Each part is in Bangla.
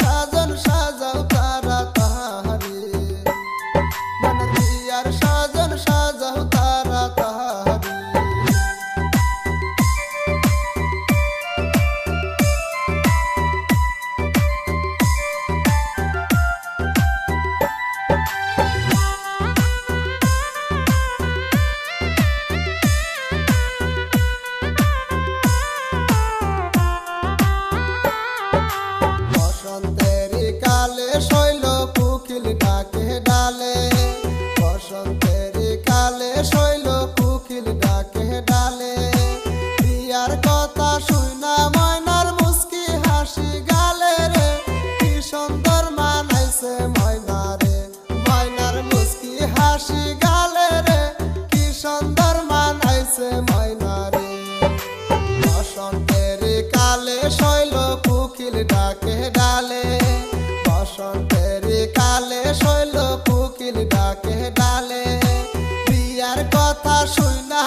সাজন সাজাও। হাসি গালে রে, কি সুন্দর মানাইছে ময়না রে বসন্তের কালে শৈল কুকিল ডাকে ডালে। বসন্তের কালে শৈল কুকিল ডাকে ডালে। বিয়ার কথা শুনা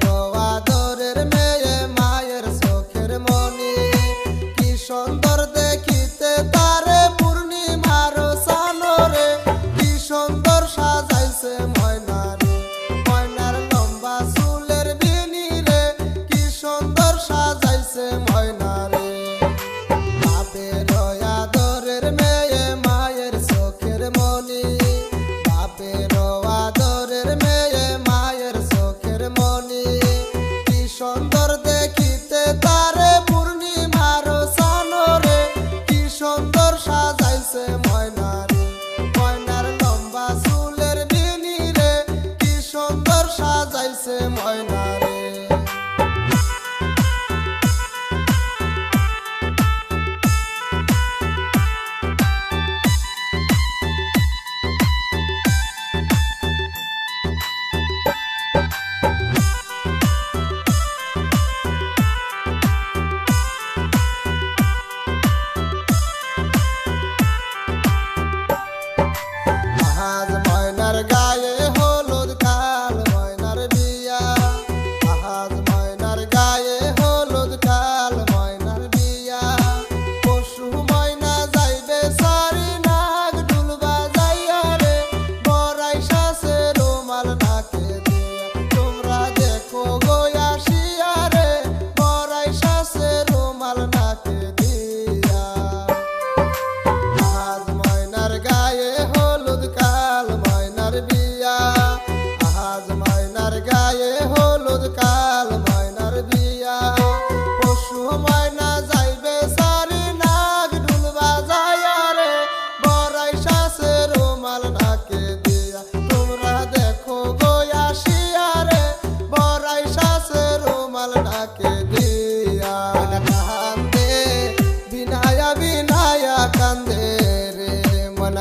Pero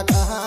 da